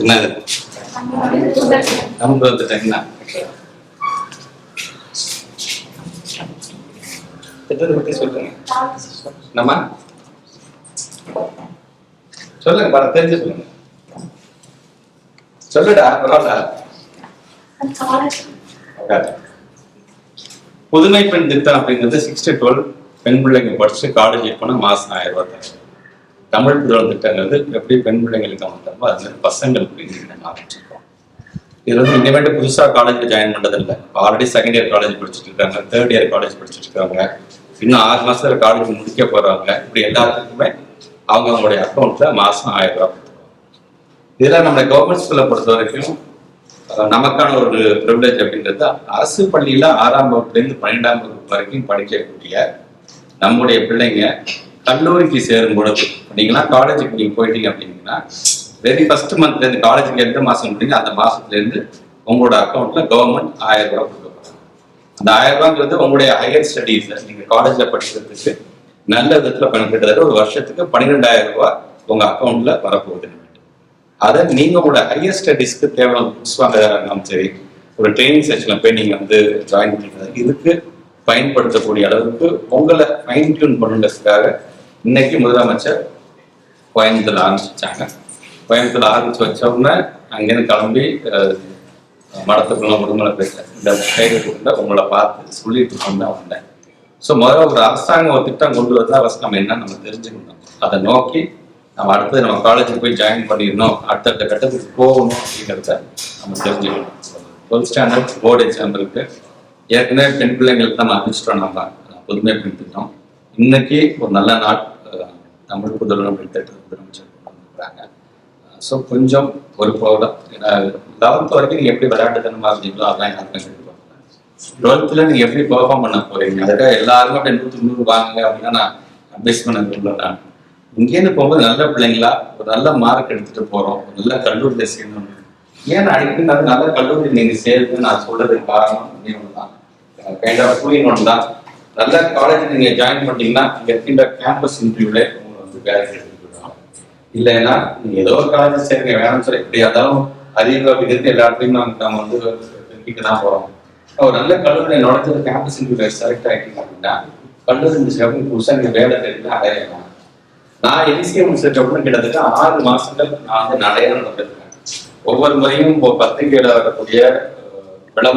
என்னது? நமக்கு திட்டத்தை பத்தி சொல்லுங்க. நம்ம சொல்லுங்க பர தெரிஞ்சு சொல்லுங்க. சொல்லுடா பரவாயில்ல. புதுமை பெண் திட்டம் அப்படிங்கிறது சிக்ஸ் டு டுவெல் பெண் பிள்ளைங்க படிச்சு காலேஜ் போனால் மாசம் ஆயிரம் ரூபாய் தரும் தமிழ் புதல் திட்டங்கிறது எப்படி பெண் பிள்ளைங்களுக்கு அமைத்தோமோ அது மாதிரி பசங்களுக்கு இன்னைக்கு ஆரம்பிச்சிருக்கோம் இது வந்து இனிமேட்டு புதுசாக காலேஜில் ஜாயின் பண்ணுறதில்லை ஆல்ரெடி செகண்ட் இயர் காலேஜ் படிச்சுட்டு இருக்காங்க தேர்ட் இயர் காலேஜ் படிச்சுட்டு இருக்காங்க. இன்னும் ஆறு மாதத்தில் காலேஜ் முடிக்க போகிறாங்க இப்படி எல்லாத்துக்குமே அவங்க அவங்களுடைய அக்கௌண்ட்டில் மாதம் ஆயிரம் ரூபா கொடுத்துருவாங்க. இதெல்லாம் நம்ம கவர்மெண்ட் ஸ்கூலை பொறுத்த வரைக்கும் நமக்கான ஒரு ப்ரிவிலேஜ் அப்படின்றது அரசு பள்ளியில் ஆறாம் வகுப்புலேருந்து பன்னெண்டாம் வகுப்பு வரைக்கும் படிக்கக்கூடிய நம்முடைய பிள்ளைங்க கல்லூரிக்கு சேரும் பொழுது நீங்களா காலேஜுக்கு நீங்க போயிட்டீங்க அப்படின்னா வெரி ஃபர்ஸ்ட் மந்த்ல இருந்து காலேஜுக்கு எந்த மாசம் முடிங்க அந்த மாசத்துல இருந்து உங்களோட அக்கௌண்ட்ல கவர்மெண்ட் ஆயிரம் ரூபாய் கொடுக்க அந்த ஆயிரம் ரூபாங்கிறது உங்களுடைய ஹையர் ஸ்டடீஸில் நீங்க காலேஜ்ல படிக்கிறதுக்கு நல்ல விதத்துல பண்ண கிட்டத்தட்ட ஒரு வருஷத்துக்கு பன்னிரெண்டாயிரம் ரூபாய் உங்க அக்கௌண்ட்ல வரப்போகுது. அதை நீங்க உங்களோட ஹையர் ஸ்டடீஸ்க்கு தேவையான புக்ஸ் வாங்குறதாலும் சரி ஒரு ட்ரைனிங் செஷன்ல போய் நீங்க வந்து ஜாயின் பண்ணிக்கிறது இதுக்கு பயன்படுத்தக்கூடிய அளவுக்கு உங்களை ஃபைன் டியூன் பண்ணுங்கிறதுக்காக இன்னைக்கு முதலமைச்சர் கோயம்புத்தூர் ஆரம்பிச்சாங்க கோயம்புத்தூர் ஆரம்பிச்சு வச்சோம்னா அங்கேருந்து கிளம்பி மடத்துக்குள்ள முதுமலை போயிட்ட இந்த கைதுக்குள்ள உங்களை பார்த்து சொல்லிட்டு கொண்டு தான் வந்தேன் ஸோ முதல்ல ஒரு அரசாங்கம் ஒரு திட்டம் கொண்டு வந்தால் ஃபஸ்ட் நம்ம என்ன நம்ம தெரிஞ்சுக்கணும். அதை நோக்கி நம்ம அடுத்தது நம்ம காலேஜுக்கு போய் ஜாயின் பண்ணிடணும். அடுத்தடுத்த கட்டத்துக்கு போகணும் அப்படிங்கிறத நம்ம தெரிஞ்சுக்கணும். டுவெல்த் ஸ்டாண்டர்ட் போர்டு எக்ஸாம் இருக்குது ஏற்கனவே பெண் பிள்ளைங்களுக்கு நம்ம அறிவிச்சிட்டோம் நம்ம புதுமை பெண் திட்டம் இன்னைக்கு ஒரு நல்ல நாள் தமிழ் புதல்வன் அப்படி முதலமைச்சர் கொண்டு ஸோ கொஞ்சம் பொறுப்போட ஏன்னா லெவன்த் வரைக்கும் நீங்கள் எப்படி விளையாட்டுத்தனமா இருந்தீங்களோ அதெல்லாம் யாருக்கும் கண்டிப்பாக டுவெல்த்தில் நீங்கள் எப்படி பெர்ஃபார்ம் பண்ண போறீங்க? அதுக்காக எல்லாருமே அப்படியே நூற்றுக்கு நூறு வாங்க அப்படின்னா நான் அட்வைஸ் பண்ண விரும்பல நான். இங்கேருந்து போகும்போது நல்ல பிள்ளைங்களா ஒரு நல்ல மார்க் எடுத்துட்டு போறோம் நல்ல கல்லூரியில் சேர்ந்தோம் ஏன் அடிக்கடி நல்ல நல்ல கல்லூரி நீங்க சேருது நான் சொல்றதுக்கு காரணம் ஒண்ணே தான் கைண்ட் ஆஃப் ஃபுல்லிங் ஒன்று தான் நல்ல காலேஜ் நீங்க ஜாயின் பண்ணிட்டீங்கன்னா இங்க இருக்கின்ற கேம்பஸ் இன்டர்வியூல உங்களுக்கு வந்து வேலை எடுத்துட்டு இல்லைன்னா நீங்க ஏதோ ஒரு காலேஜ் சேருங்க வேணும்னு சொல்லி எப்படி இருந்தாலும் அதிக விதத்து எல்லா இடத்துலையும் நம்ம நம்ம வந்து தெரிவிக்க தான் போறோம். ஒரு நல்ல கல்லூரியில் நடத்துகிற கேம்பஸ் இன்டர்வியூல செலக்ட் ஆகிட்டீங்க அப்படின்னா கல்லூரி முடிச்சதுக்கு புதுசாக நீங்கள் வேலை தெரிஞ்சு அடையலாம். நான் என்சிஏ முடிச்சதுக்கு அப்புறம் கிட்டத்தட்ட ஆறு மாசங்கள் நான் வந்து நிறைய நடந்திருக்கேன் ஒவ்வொரு முறையும் இப்போ வரக்கூடிய விளம்பர